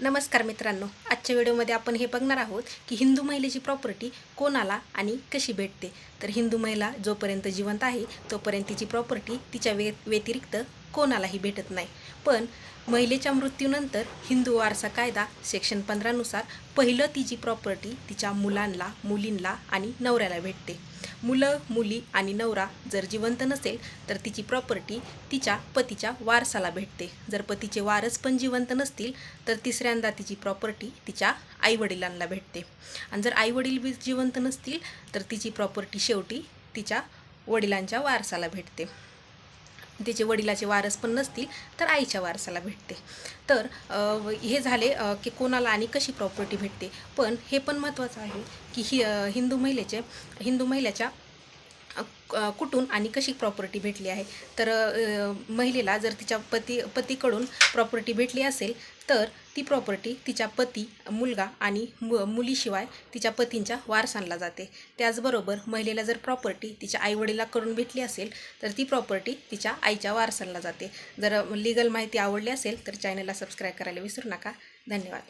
नमस्कार मित्रांनो आजच्या व्हिडिओमध्ये आपण हे बघणार आहोत की हिंदू महिलेची प्रॉपर्टी कोणाला आणि कशी भेटते. तर हिंदू महिला जोपर्यंत जिवंत आहे तोपर्यंत तिची प्रॉपर्टी तिच्या वे व्यतिरिक्त कोणालाही भेटत नाही. पण महिलेच्या मृत्यूनंतर हिंदू वारसा कायदा सेक्शन पंधरानुसार पहिलं तिची प्रॉपर्टी तिच्या मुलांना मुलींना आणि नवऱ्याला भेटते. मुलं मुली आणि नवरा जर जिवंत नसेल तर तिची प्रॉपर्टी तिच्या पतीच्या वारसाला भेटते. जर पतीचे वारस पण जिवंत नसतील तर तिसऱ्यांदा तिची प्रॉपर्टी तिच्या आईवडिलांना भेटते. आणि जर आईवडील बी जिवंत नसतील तर तिची प्रॉपर्टी शेवटी तिच्या वडिलांच्या वारसाला भेटते. तिचे वडिलाचे वारस पण नसतील तर आईच्या वारसाला भेटते. तर हे झाले की कोणाला आणि कशी प्रॉपर्टी भेटते? पण हे पण महत्त्वाचं आहे की ही हिंदू महिलेचे हिंदू महिलेच्या कुठून आणि कशी प्रॉपर्टी भेटली आहे? तर महिलेला जर तिच्या पती पतीकडून प्रॉपर्टी भेटली असेल तर ती प्रॉपर्टी तिच्या पती मुलगा आणि मु मुलीशिवाय तिच्या पतींच्या वारसांना जाते. त्याचबरोबर महिलेला जर प्रॉपर्टी तिच्या आईवडिलाकडून भेटली असेल तर ती प्रॉपर्टी तिच्या आईच्या वारसांना जाते. जर लिगल माहिती आवडली असेल तर चॅनलला सबस्क्राईब करायला विसरू नका. धन्यवाद.